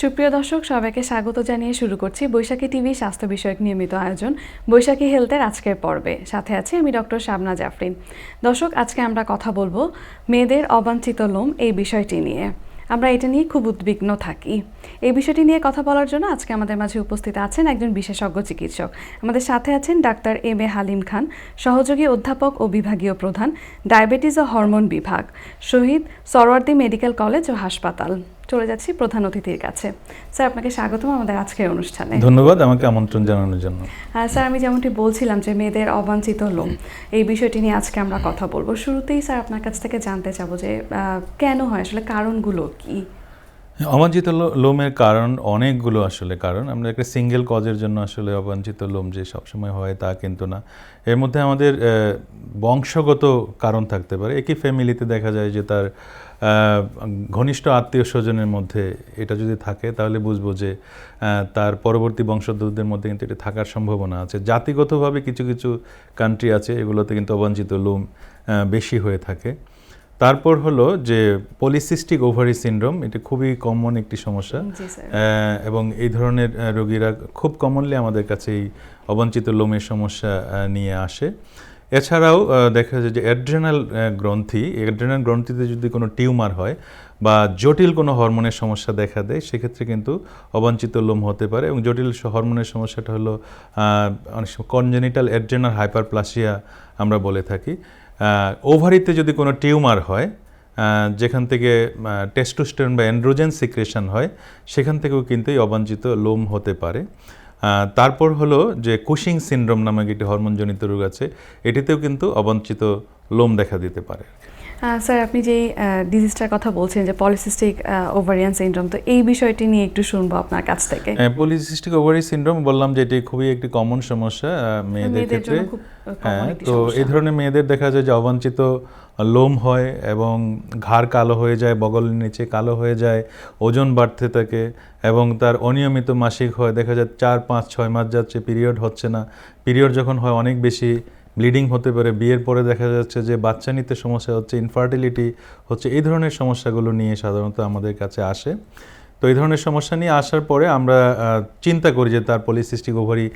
সুপ্রিয় দর্শক, সবাইকে স্বাগত জানিয়ে শুরু করছি বৈশাখী টিভি স্বাস্থ্য বিষয়ক নিয়মিত আয়োজন, বৈশাখী হেলথের আজকের পর্বে। সাথে আছি আমি ডক্টর শাবনা জাফরিন। দর্শক, আজকে আমরা কথা বলব মেয়েদের অবাঞ্ছিত লোম এই বিষয়টি নিয়ে। আমরা এটা নিয়ে খুব উদ্বিগ্ন থাকি। এই বিষয়টি নিয়ে কথা বলার জন্য আজকে আমাদের মাঝে উপস্থিত আছেন একজন বিশেষজ্ঞ চিকিৎসক। আমাদের সাথে আছেন doctor M A Halim Khan, সহযোগী অধ্যাপক ও বিভাগীয় প্রধান, ডায়াবেটিস ও হরমোন বিভাগ, শহীদ সরওয়ার্দী মেডিকেল কলেজ ও হাসপাতাল। চলে যাচ্ছি প্রধান অতিথির কাছে। স্যার আপনাকে স্বাগতম আমাদের আজকের অনুষ্ঠানে। ধন্যবাদ আমাকে আমন্ত্রণ জানানোর জন্য। হ্যাঁ স্যার আমি যেমনটি বলছিলাম যে মেয়েদের অবাঞ্ছিত লোম এই বিষয়টি নিয়ে আজকে আমরা কথা বলব। শুরুতেই স্যার আপনার কাছ থেকে জানতে চাবো যে কেন হয় আসলে কারণগুলো কি? অবাঞ্ছিত লোমের কারণ অনেকগুলো আসলে কারণ। আমরা একটা সিঙ্গেল কজের জন্য আসলে অবাঞ্ছিত লোম যে সবসময় হয় তা কিন্তু না। এর মধ্যে আমাদের বংশগত কারণ থাকতে পারে। একই ফ্যামিলিতে দেখা যায় যে তার ঘনিষ্ঠ আত্মীয় স্বজনের মধ্যে এটা যদি থাকে, তাহলে বুঝব যে তার পরবর্তী বংশধরদের মধ্যে কিন্তু এটা থাকার সম্ভাবনা আছে। জাতিগতভাবে কিছু কিছু কান্ট্রি আছে এগুলোতে কিন্তু অবাঞ্ছিত লোম বেশি হয়ে থাকে। তারপর হলো যে পলিসিস্টিক ওভারি সিনড্রোম এটা খুবই কমন একটি সমস্যা। এবং এই ধরনের রোগীরা খুব কমনলি আমাদের কাছে এই অবাঞ্ছিত লোমের সমস্যা নিয়ে আসে। এছাড়াও দেখা যায় যে অ্যাড্রেনাল গ্রন্থি অ্যাড্রেনাল গ্রন্থিতে যদি কোনো টিউমার হয় বা জটিল কোনো হরমোনের সমস্যা দেখা দেয় সেক্ষেত্রে কিন্তু অবাঞ্ছিত লোম হতে পারে। এবং জটিল হরমোনের সমস্যাটা হলো অনেক সময় কনজেনিটাল অ্যাড্রেনাল হাইপারপ্লাসিয়া আমরা বলে থাকি। ওভারিতে যদি কোনো টিউমার হয় যেখান থেকে টেস্টোস্টেরন বা অ্যান্ড্রোজেন সিক্রেশন হয়, সেখান থেকেও কিন্তু এই অবাঞ্ছিত লোম হতে পারে। তারপর হলো যে কুশিং সিন্ড্রোম নামক একটি হরমোনজনিত রোগ আছে, এটিতেও কিন্তু অবাঞ্ছিত লোম দেখা দিতে পারে। স্যার আপনি যেই ডিজিজটার কথা বলছেন যে পলিসিস্টিক ওভারিয়ান সিনড্রোম তো এই বিষয়টি নিয়ে একটু শুনব আপনার কাছ থেকে। পলিসিস্টিক ওভারি সিনড্রোম বললাম যে এটি খুবই একটি কমন সমস্যা মেয়েদের ক্ষেত্রে। হ্যাঁ তো এই ধরনের মেয়েদের দেখা যায় যে অবাঞ্ছিত লোম হয় এবং ঘাড় কালো হয়ে যায় বগলের নিচে কালো হয়ে যায় ওজন বাড়তে থাকে এবং তার অনিয়মিত মাসিক হয়। দেখা যায় চার পাঁচ ছয় মাস যাচ্ছে পিরিয়ড হচ্ছে না। পিরিয়ড যখন হয় অনেক বেশি ব্লিডিং হতে পারে, বিয়ের পরে দেখা যাচ্ছে যে বাচ্চা নিতে সমস্যা হচ্ছে ইনফার্টিলিটি হচ্ছে, এই ধরনের সমস্যাগুলো নিয়ে সাধারণত আমাদের কাছে আসে। তো এই ধরনের সমস্যা নিয়ে আসার পরে আমরা চিন্তা করি যে তার পলিসিস্টিক ওভারি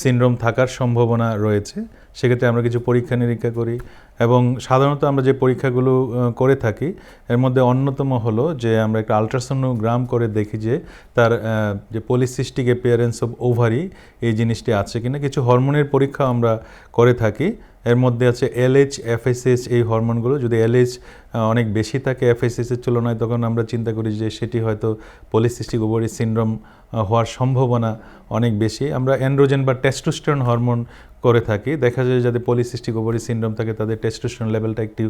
সিনড্রোম থাকার সম্ভাবনা রয়েছে। সেক্ষেত্রে আমরা কিছু পরীক্ষা নিরীক্ষা করি এবং সাধারণত আমরা যে পরীক্ষাগুলো করে থাকি, এর মধ্যে অন্যতম হলো যে আমরা একটা আলট্রাসোনোগ্রাম করে দেখি যে তার যে পলিসিস্টিক অ্যাপিয়ারেন্স অফ ওভারি এই জিনিসটি আছে কিনা। কিছু হরমোনের পরীক্ষা আমরা করে থাকি। এর মধ্যে আছে এলএইচ এফএসএস এই হরমোনগুলো। যদি এলএইচ অনেক বেশি থাকে এফএসএস এর তুলনায় তখন আমরা চিন্তা করি যে সেটি হয়তো পলিসিস্টিক ওভারি সিনড্রোম হওয়ার সম্ভাবনা অনেক বেশি। আমরা অ্যান্ড্রোজেন বা টেস্টোস্টেরন হরমোন করে থাকি। দেখা যায় যাদের পলিসিস্টিক ওভারি সিনড্রোম থাকে তাদের টেস্টোস্টেরন লেভেলটা একটু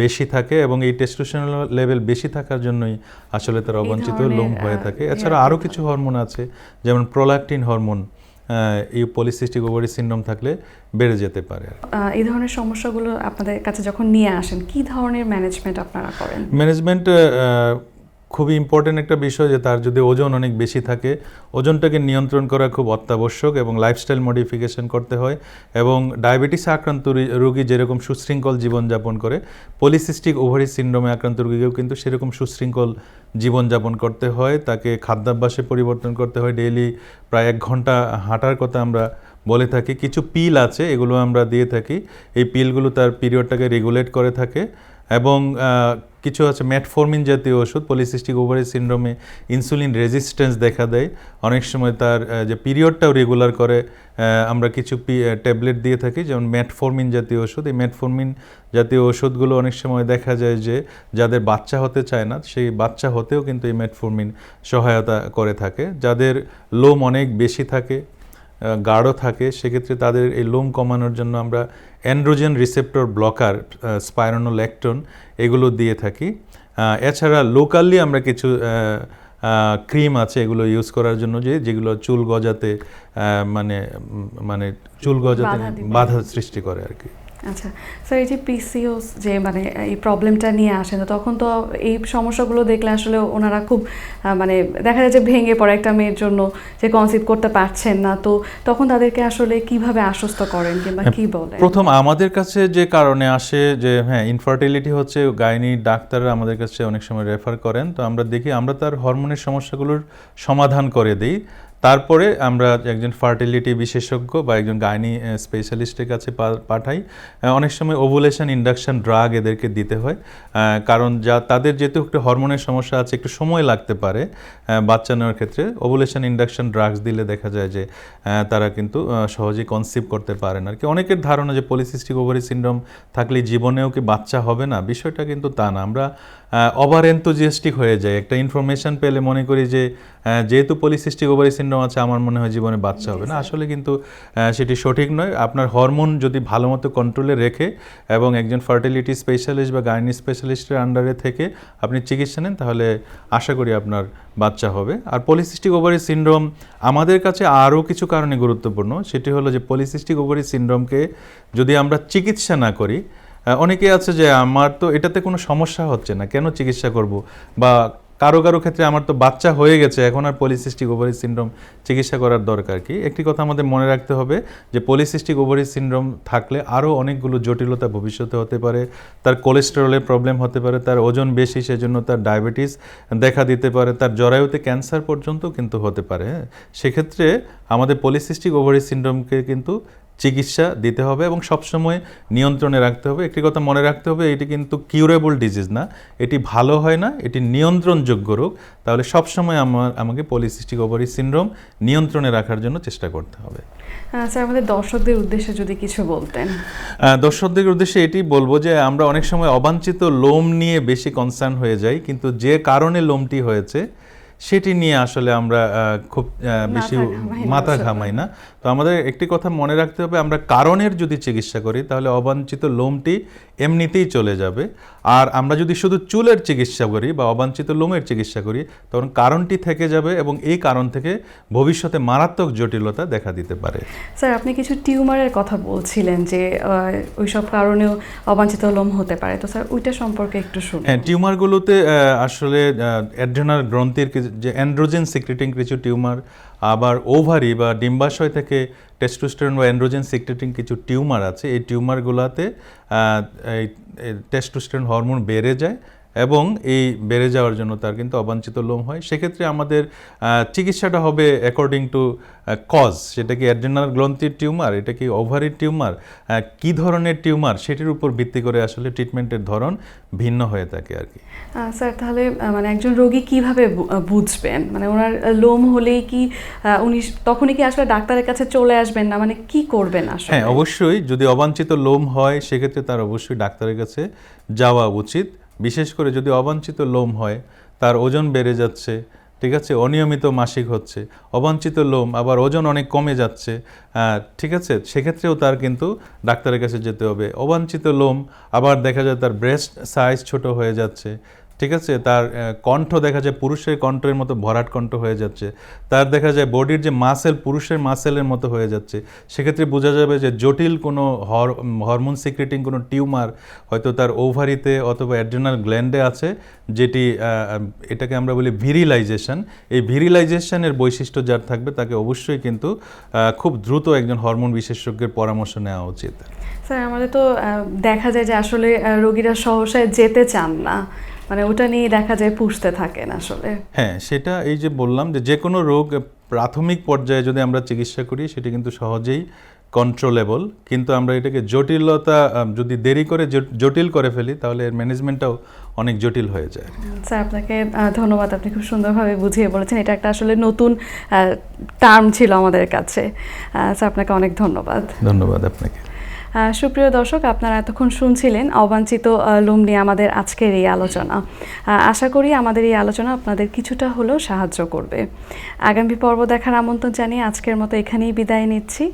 বেশি থাকে এবং এই টেস্টোস্টেরন লেভেল বেশি থাকার জন্যই আসলে তারা অবাঞ্ছিত লোম হয়ে থাকে। এছাড়া আরও কিছু হরমোন আছে যেমন প্রোলাকটিন হরমোন। এই পলিসিস্টিক ওভারি সিনড্রোম থাকলে বেড়ে যেতে পারে। এই ধরনের সমস্যাগুলো আপনাদের কাছে যখন নিয়ে আসেন কি ধরনের ম্যানেজমেন্ট আপনারা করেন? ম্যানেজমেন্ট খুবই ইম্পর্টেন্ট একটা বিষয় যে তার যদি ওজন অনেক বেশি থাকে, ওজনটাকে নিয়ন্ত্রণ করা খুব অত্যাবশ্যক এবং লাইফস্টাইল মডিফিকেশন করতে হয় এবং ডায়াবেটিসে আক্রান্ত রোগী যেরকম সুশৃঙ্খল জীবনযাপন করে পলিসিস্টিক ওভারি সিন্ড্রোমে আক্রান্ত রোগীকেও কিন্তু সেরকম সুশৃঙ্খল জীবনযাপন করতে হয়, তাকে খাদ্যাভ্যাসে পরিবর্তন করতে হয় ডেইলি প্রায় এক ঘণ্টা হাঁটার কথা আমরা বলে থাকি, কিছু পিল আছে এগুলো আমরা দিয়ে থাকি, এই পিলগুলো তার পিরিয়ডটাকে রেগুলেট করে থাকে এবং কিছু আছে মেটফর্মিন জাতীয় ওষুধ পলিসিস্টিক ওভারি সিনড্রোমে ইনসুলিন রেজিস্ট্যান্স দেখা দেয়। অনেক সময় তার যে পিরিয়ডটাও রেগুলার করে আমরা কিছু ট্যাবলেট দিয়ে থাকি, যেমন মেটফর্মিন জাতীয় ওষুধ। এই মেটফর্মিন জাতীয় ওষুধগুলো অনেক সময় দেখা যায় যে, যাদের বাচ্চা হতে চায় না, সেই বাচ্চা হতেও কিন্তু এই মেটফর্মিন সহায়তা করে থাকে। যাদের লোম অনেক বেশি থাকে গাঢ় থাকে সেক্ষেত্রে তাদের এই লোম কমানোর জন্য আমরা অ্যান্ড্রোজেন রিসেপ্টর ব্লকার স্পাইরোনোল্যাকটন এগুলো দিয়ে থাকি। এছাড়া লোকালি আমরা কিছু ক্রিম আছে এগুলো ইউজ করার জন্য যে যেগুলো চুল গজাতে মানে মানে চুল গজাতে বাধা বাধা সৃষ্টি করে আর কি। আচ্ছা স্যার এই যে পিসিওস যে মানে এই প্রবলেমটা নিয়ে আসেন তখন তো এই সমস্যাগুলো দেখলে আসলে ওনারা খুব মানে দেখা যায় যে ভেঙে পড়ে একটা মেয়ের জন্য যে কনসিভ করতে পারছেন না। তো তখন তাদেরকে আসলে কীভাবে আশ্বস্ত করেন কিংবা কি বলেন? প্রথম আমাদের কাছে যে কারণে আসে যে হ্যাঁ ইনফার্টিলিটি হচ্ছে গাইনি ডাক্তাররা আমাদের কাছে অনেক সময় রেফার করেন। তো আমরা দেখি আমরা তার হরমোনের সমস্যাগুলোর সমাধান করে দিই। তারপরে আমরা একজন ফার্টিলিটি বিশেষজ্ঞ বা একজন গাইনি স্পেশালিস্টের কাছে পাঠাই। অনেক সময় ওভুলেশন ইন্ডাকশন ড্রাগ এদেরকে দিতে হয় কারণ যা তাদের যেহেতু একটু হরমোনের সমস্যা আছে, একটু সময় লাগতে পারে বাচ্চা নেওয়ার ক্ষেত্রে। ওভুলেশন ইন্ডাকশন ড্রাগস দিলে দেখা যায় যে তারা কিন্তু সহজেই কনসিভ করতে পারে না। আর কি অনেকের ধারণা যে পলিসিস্টিক ওভারি সিন্ড্রোম থাকলে জীবনেও কি বাচ্চা হবে না? বিষয়টা কিন্তু তা না। আমরা ওভার এনথুজিয়াস্টিক হয়ে যাই। একটা ইনফরমেশন পেলে মনে করি যে যেহেতু পলিসিস্টিক ওভারি সিন্ড্রোম আছে, আমার মনে হয় জীবনে বাচ্চা হবে। না, আসলে কিন্তু সেটি সঠিক নয়। আপনার হরমোন যদি ভালো মতো কন্ট্রোলে রেখে এবং একজন ফার্টিলিটি স্পেশালিস্ট বা গাইনি স্পেশালিস্টের আন্ডারে থেকে আপনি চিকিৎসা নেন, তাহলে আশা করি আপনার বাচ্চা হবে। আর পলিসিস্টিক ওভারি সিন্ড্রোম আমাদের কাছে আরও কিছু কারণে গুরুত্বপূর্ণ। সেটি হলো যে পলিসিস্টিক ওভারি সিন্ড্রোমকে যদি আমরা চিকিৎসা না করি অনেকে আছে যে, আমার তো এটাতে কোনো সমস্যা হচ্ছে না, কেন চিকিৎসা করব? বা কারও কারও ক্ষেত্রে আমার তো বাচ্চা হয়ে গেছে, এখন আর পলিসিস্টিক ওভারি সিন্ড্রোম চিকিৎসা করার দরকার কি একটি কথা আমাদের মনে রাখতে হবে যে পলিসিস্টিক ওভারি সিন্ড্রোম থাকলে আরও অনেকগুলো জটিলতা ভবিষ্যতে হতে পারে, তার কোলেস্টেরলের প্রবলেম হতে পারে, তার ওজন বেশি সেজন্য তার ডায়াবেটিস দেখা দিতে পারে, তার জরায়ুতে ক্যান্সার পর্যন্ত কিন্তু হতে পারে হ্যাঁ? সেক্ষেত্রে আমাদের পলিসিস্টিক ওভারি সিন্ড্রোমকে কিন্তু চিকিৎসা দিতে হবে এবং সবসময় নিয়ন্ত্রণে রাখতে হবে। একটি কথা মনে রাখতে হবে এটি কিন্তু কিউরেবল ডিজিজ না। এটি ভালো হয় না এটি নিয়ন্ত্রণযোগ্য রোগ। তাহলে সবসময় আমার আমাকে পলিসিস্টিক ওভারি সিন্ড্রোম নিয়ন্ত্রণে রাখার জন্য চেষ্টা করতে হবে। স্যার আমাদের দর্শকদের উদ্দেশ্যে যদি কিছু বলতেন। দর্শকদের উদ্দেশ্যে এটি বলব যে আমরা অনেক সময় অবাঞ্ছিত লোম নিয়ে বেশি কনসার্ন হয়ে যাই কিন্তু যে কারণে লোমটি হয়েছে সেটি নিয়ে আসলে আমরা খুব বেশি মাথা ঘামাই না। তো আমাদের একটি কথা মনে রাখতে হবে আমরা কারণের যদি চিকিৎসা করি তাহলে অবাঞ্ছিত লোমটি এমনিতেই চলে যাবে। আর আমরা যদি শুধু চুলের চিকিৎসা করি বা অবাঞ্ছিত লোমের চিকিৎসা করি তখন কারণটি থেকে যাবে এবং এই কারণ থেকে ভবিষ্যতে মারাত্মক জটিলতা দেখা দিতে পারে। স্যার আপনি কিছু টিউমারের কথা বলছিলেন যে ওইসব কারণেও অবাঞ্ছিত লোম হতে পারে। তো স্যার ওইটা সম্পর্কে একটু শুনুন। হ্যাঁ টিউমারগুলোতে আসলে অ্যাড্রেনাল গ্রন্থির যে অ্যান্ড্রোজেন সিক্রেটিং কিছু টিউমার আবার ওভারি বা ডিম্বাশয় থেকে টেস্টোস্টেরন বা অ্যান্ড্রোজেন সিক্রেটিং কিছু টিউমার আছে, এই টিউমারগুলোতে টেস্টোস্টেরন হরমোন বেড়ে যায় এবং এই বেড়ে যাওয়ার জন্য তার কিন্তু অবাঞ্ছিত লোম হয়। সেক্ষেত্রে আমাদের চিকিৎসাটা হবে অ্যাকর্ডিং টু কজ সেটা কি অ্যাড্রেনাল গ্রন্থির টিউমার এটা কি ওভারির টিউমার কি ধরনের টিউমার সেটির উপর ভিত্তি করে আসলে ট্রিটমেন্টের ধরন ভিন্ন হয়ে থাকে আর কি। স্যার তাহলে মানে একজন রোগী কীভাবে বুঝবেন? মানে ওনার লোম হলেই কি উনি তখনই কি আসলে ডাক্তারের কাছে চলে আসবেন না? মানে কি করবেন আসলে? হ্যাঁ অবশ্যই যদি অবাঞ্ছিত লোম হয় সেক্ষেত্রে তার অবশ্যই ডাক্তারের কাছে যাওয়া উচিত। বিশেষ করে যদি অবাঞ্ছিত লোম হয়, তার ওজন বেড়ে যাচ্ছে, ঠিক আছে? অনিয়মিত মাসিক হচ্ছে। অবাঞ্ছিত লোম, আবার ওজন অনেক কমে যাচ্ছে ঠিক আছে? সেক্ষেত্রেও তার কিন্তু ডাক্তারের কাছে যেতে হবে। অবাঞ্ছিত লোম, আবার দেখা যায় তার ব্রেস্ট সাইজ ছোট হয়ে যাচ্ছে ঠিক আছে? তার কণ্ঠ দেখা যায় পুরুষের কণ্ঠের মতো, ভরাট কণ্ঠ হয়ে যাচ্ছে। তার দেখা যায় বডির যে মাসেল পুরুষের মাসেলের মতো হয়ে যাচ্ছে। সেক্ষেত্রে বোঝা যাবে যে জটিল কোনো হর হরমোন সিক্রেটিং কোনো টিউমার হয়তো তার ওভারিতে অথবা অ্যাড্রেনাল গ্ল্যান্ডে আছে, যেটি এটাকে আমরা বলি ভিরিলাইজেশন এই ভিরিলাইজেশনের বৈশিষ্ট্য যার থাকবে, তাকে অবশ্যই কিন্তু খুব দ্রুত একজন হরমোন বিশেষজ্ঞের পরামর্শ নেওয়া উচিত। স্যার, আমাদের তো দেখা যায় যে আসলে রোগীরা সহসায় যেতে চান না। মানে ওটা নিয়ে দেখা যায় পুষতে থাকেন আসলে। হ্যাঁ সেটা এই যে বললাম যে যে কোনো রোগ প্রাথমিক পর্যায়ে যদি আমরা চিকিৎসা করি সেটি কিন্তু সহজেই কন্ট্রোলেবল কিন্তু আমরা এটাকে জটিলতা যদি দেরি করে জটিল করে ফেলি তাহলে এর ম্যানেজমেন্টটাও অনেক জটিল হয়ে যায়। স্যার আপনাকে ধন্যবাদ। আপনি খুব সুন্দরভাবে বুঝিয়ে বলেছেন। এটা একটা আসলে নতুন টার্ম ছিল আমাদের কাছে। স্যার আপনাকে অনেক ধন্যবাদ। ধন্যবাদ আপনাকে। সুপ্রিয় দর্শক, আপনারা এতক্ষণ শুনছিলেন অবাঞ্ছিত লোম নিয়ে আমাদের আজকের এই আলোচনা। আশা করি আমাদের এই আলোচনা আপনাদের কিছুটা হলেও সাহায্য করবে। আগামী পর্ব দেখার আমন্ত্রণ জানিয়ে আজকের মতো এখানেই বিদায় নিচ্ছি।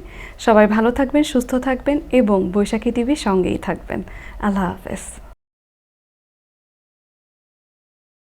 সবাই ভালো থাকবেন, সুস্থ থাকবেন এবং বৈশাখী টিভির সঙ্গেই থাকবেন। আল্লাহ হাফেজ।